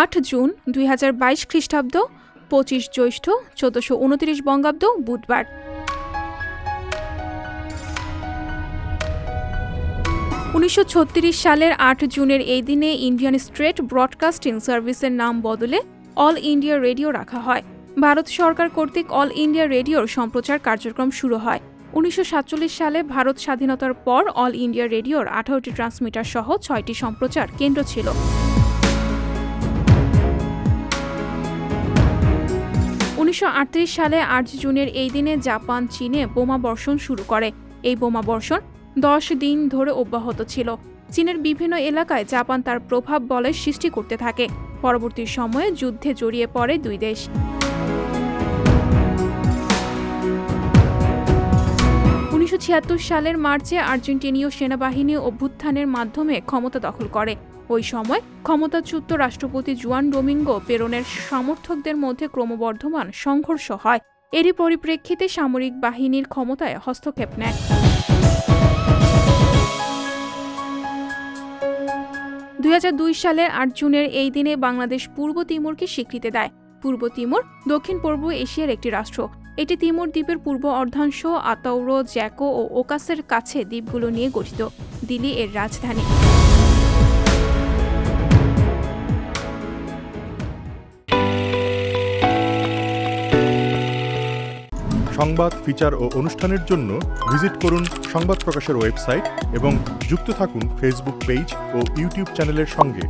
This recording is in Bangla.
আট জুন দুই হাজার বাইশ খ্রিস্টাব্দ, পঁচিশ জ্যৈষ্ঠ চোদ্দশো উনত্রিশ বঙ্গাব্দ, বুধবার। উনিশশো ছত্রিশ সালের আট জুনের এই দিনে ইন্ডিয়ান স্ট্রেট ব্রডকাস্টিং সার্ভিসের নাম বদলে অল ইন্ডিয়া রেডিও রাখা হয়। ভারত সরকার কর্তৃক অল ইন্ডিয়া রেডিওর সম্প্রচার কার্যক্রম শুরু হয়। উনিশশো সাতচল্লিশ সালে ভারত স্বাধীনতার পর অল ইন্ডিয়া রেডিওর আঠারোটি ট্রান্সমিটার সহ ছয়টি সম্প্রচার কেন্দ্র ছিল। উনিশশো আটত্রিশ সালে আট জুনের এই দিনে জাপান, চীনে বোমা বর্ষণ শুরু করে। এই বোমা বর্ষণ দশ দিন ধরে অব্যাহত ছিল। চীনের বিভিন্ন এলাকায় জাপান তার প্রভাব বলে সৃষ্টি করতে থাকে। পরবর্তী সময়ে যুদ্ধে জড়িয়ে পড়ে দুই দেশ। সালের মার্চে আর্জেন্টিনীয় সেনাবাহিনী অভ্যুত্থানের মাধ্যমে ক্ষমতা দখল করে। ওই সময় ক্ষমতাচ্যুত রাষ্ট্রপতি জুয়ান ডোমিঙ্গো পেরনের সমর্থকদের মধ্যে ক্রমবর্ধমান সংঘর্ষ হয়। এরই পরিপ্রেক্ষিতে সামরিক বাহিনীর ক্ষমতায় হস্তক্ষেপ নেয়। দুই সালের আট জুনের এই দিনে বাংলাদেশ পূর্ব তিমুরকে স্বীকৃতি দেয়। পূর্ব তিমুর দক্ষিণ পূর্ব এশিয়ার একটি রাষ্ট্র। এটি তিমুর দ্বীপের পূর্ব অর্ধাংশ, আতাউরো, জ্যাকো ও ওকাসের কাছে দ্বীপগুলো নিয়ে গঠিত। দিল্লি এর রাজধানী। সংবাদ, ফিচার ও অনুষ্ঠানের জন্য ভিজিট করুন সংবাদ প্রকাশের ওয়েবসাইট এবং যুক্ত থাকুন ফেসবুক পেজ ও ইউটিউব চ্যানেলের সঙ্গে।